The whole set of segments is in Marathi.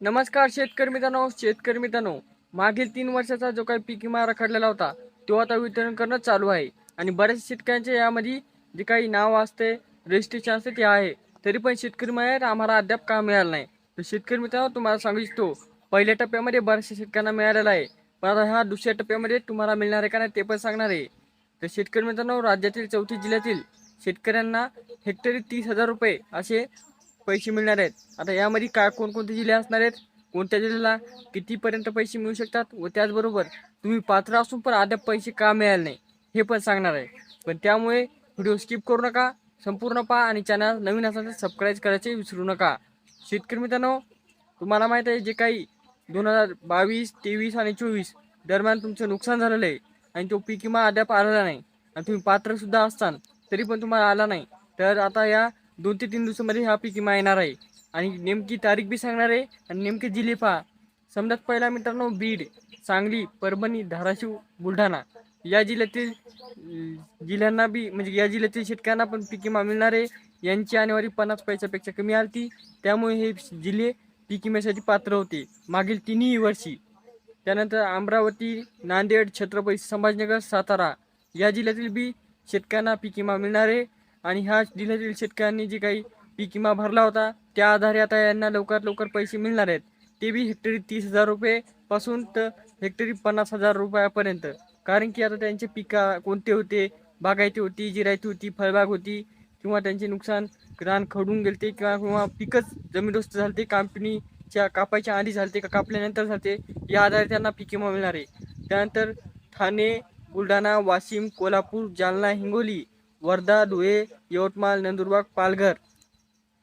नमस्कार शेतकरी मित्रांनो शेतकरी मित्रांनो. मागील तीन वर्षाचा जो काही पीक विमा रखडलेला होता तो आता वितरण करणं चालू आहे. आणि बऱ्याच शेतकऱ्यांच्या यामध्ये जे काही नाव असते रजिस्ट्रेशन असते ते आहे. तरी पण शेतकरी मिळाले आम्हाला अद्याप काम मिळालं नाही. तर शेतकरी मित्रांनो तुम्हाला सांगू इच्छितो पहिल्या टप्प्यामध्ये बऱ्याचशा शेतकऱ्यांना मिळालेला आहे. पण आता ह्या दुसऱ्या टप्प्यामध्ये तुम्हाला मिळणार आहे का नाही ते पण सांगणार आहे. तर शेतकरी मित्रांनो राज्यातील चौथी जिल्ह्यातील शेतकऱ्यांना हेक्टरी तीस हजार रुपये असे पैसे मिळणार आहेत. आता यामध्ये काय कोणकोणते जिल्हे असणार आहेत? कोणत्या जिल्ह्याला कितीपर्यंत पैसे मिळू शकतात? व त्याचबरोबर तुम्ही पात्र असून पण अद्याप पैसे का मिळाले नाही? हे पण सांगणार आहे. पण त्यामुळे व्हिडिओ स्किप करू नका संपूर्ण पहा आणि चॅनल नवीन असाल तर सबस्क्राईब करायचे विसरू नका. शेतकरी मित्रांनो तुम्हाला माहीत आहे जे काही दोन हजार बावीस तेवीस आणि चोवीस दरम्यान तुमचं नुकसान झालेलं आहे आणि तो पीक विमा अद्याप आलेला नाही आणि तुम्ही पात्रसुद्धा असताल तरी पण तुम्हाला आला नाही. तर आता या दोन ते तीन दिवसामध्ये हा पीक विमा येणार आहे. आणि नेमकी तारीख बी सांगणार आहे आणि नेमके जिल्हे पहा. समजा पहिला मित्रांनो बीड सांगली परभणी धाराशिव बुलढाणा. या जिल्ह्यातील जिल्ह्यांना बी म्हणजे या जिल्ह्यातील शेतकऱ्यांना पण पीक विमा मिळणार आहे. यांची आणेवारी पन्नास पैशापेक्षा कमी आलती. त्यामुळे हे जिल्हे पीक विम्यासाठी पात्र होते. मागील तिन्ही वर्षी. त्यानंतर अमरावती नांदेड छत्रपती संभाजीनगर सातारा या जिल्ह्यातील बी शेतकऱ्यांना पीक विमा मिळणार आहे. आणि ह्या जिल्ह्यातील शेतकऱ्यांनी जे काही पीक विमा भरला होता त्या आधारे आता यांना लवकरात लवकर पैसे मिळणार आहेत. ते बी हेक्टरी तीस हजार रुपयेपासून तर हेक्टरी पन्नास हजार रुपयापर्यंत. कारण की आता त्यांचे पिका कोणते होते बागायती होती जिरायती होती फळबाग होती किंवा त्यांचे नुकसान रान खडून गेलते किंवा किंवा पिकच जमीनदोस्त झालते कापणीच्या कापायच्या आधी झालते का कापल्यानंतर झालते या आधारे त्यांना पीक विमा मिळणार आहे. त्यानंतर ठाणे बुलढाणा वाशिम कोल्हापूर जालना हिंगोली वर्धा धुळे यवतमाळ नंदुरबार पालघर.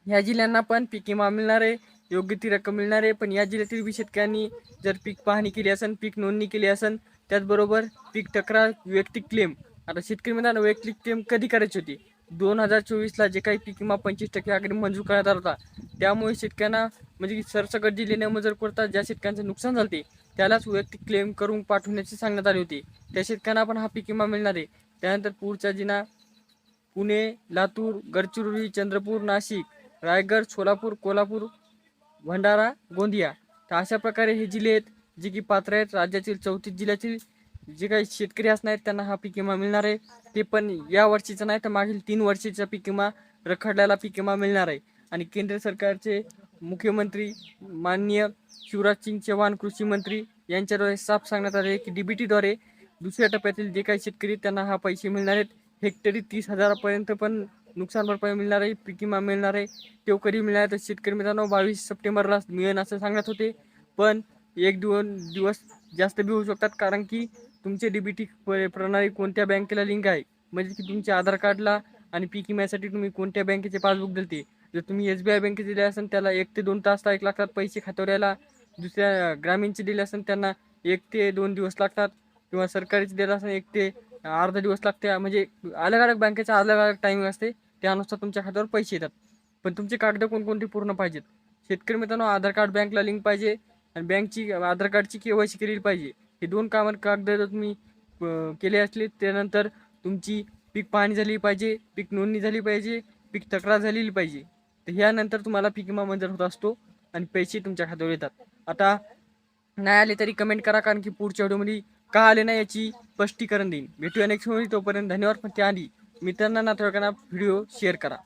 ह्या जिल्ह्यांना पण पीक विमा मिळणार आहे योग्य ती रक्कम मिळणार. आहे पण या जिल्ह्यातील बी शेतकऱ्यांनी जर पीक पाहणी केली असेल पीक नोंदणी केली असेल त्याचबरोबर पीक तक्रार वैयक्तिक क्लेम. आता शेतकरी मित्रांनो वैयक्तिक क्लेम कधी करायची होती? दोन हजार चोवीसला जे काही पीक विमा पंचवीस टक्के आकडे मंजूर करण्यात आला होता. त्यामुळे शेतकऱ्यांना म्हणजे की सरसकट जिल्ह्याने मंजूर करतात ज्या शेतकऱ्यांचं नुकसान झालते त्यालाच वैयक्तिक क्लेम करून पाठवण्याची सांगण्यात आली होती. त्या शेतकऱ्यांना पण हा पीक विमा मिळणार आहे. त्यानंतर पुढचा जिना पुणे लातूर गडचिरोली चंद्रपूर नाशिक रायगड सोलापूर कोल्हापूर भंडारा गोंदिया. तर अशा प्रकारे हे जिल्हे आहेत जे की पात्र आहेत. राज्यातील चौथी जिल्ह्यातील जे काही शेतकरी असणार आहेत त्यांना हा पीक विमा मिळणार आहे. ते पण या वर्षीचा नाही तर मागील तीन वर्षीचा पीक विमा रखडलेला पीक विमा मिळणार आहे. आणि केंद्र सरकारचे मुख्यमंत्री माननीय शिवराज सिंग चौहान कृषी मंत्री यांच्याद्वारे साफ सांगण्यात आले की डी बी टीद्वारे दुसऱ्या टप्प्यातील जे काही शेतकरी त्यांना हा पैसे मिळणार आहेत. हेक्टरी तीस हजारापर्यंत पण नुकसान भरपाई मिळणार आहे पीक विमा मिळणार आहे तो कधी मिळणार आहे. तर शेतकरी मित्रांनो बावीस सप्टेंबरला मिळेल असं सांगत होते. पण एक दोन दिवस जास्त बी होऊ शकतात कारण की तुमचे डी बी टी प्रणाली कोणत्या बँकेला लिंक आहे? म्हणजे की तुमच्या आधार कार्डला आणि पीक विम्यासाठी तुम्ही कोणत्या बँकेचे पासबुक दिलते? जर तुम्ही एस बी आय बँकेचे दिले असेल त्याला एक ते दोन तास एक लागतात पैसे खात्यावर यायला दुसऱ्या ग्रामीणचे दिले असेल त्यांना एक ते दोन दिवस लागतात. किंवा सरकारीचे दिले असेल एक ते अर्धा दिवस लागते म्हणजे अलग अलग बँकेचा अलग अलग टाईमिंग असते त्यानुसार तुमच्या खात्यावर पैसे येतात. पण तुमचे कागद कोणकोणते पूर्ण पाहिजेत? शेतकरी मित्रांनो आधार कार्ड बँकला लिंक पाहिजे आणि बँकची आधार कार्डची के वाय सी केलेली पाहिजे. हे दोन कामं कागद जर तुम्ही केले असले त्यानंतर तुमची पीक पाहणी झाली पाहिजे पीक नोंदणी झाली पाहिजे पीक तक्रार झालेली पाहिजे. तर ह्यानंतर तुम्हाला पीक विमा मंजूर होत असतो आणि पैसे तुमच्या खात्यावर येतात. आता नाही आले तरी कमेंट करा कारण की पुढच्या व्हिडिओमध्ये का आले नाही याची स्पष्टीकरण देईन. भेटूया नेक्स्ट व्हिडिओ तोपर्यंत धन्यवाद. पण त्याआधी मित्रांना नातेवाईकांना व्हिडिओ शेअर करा.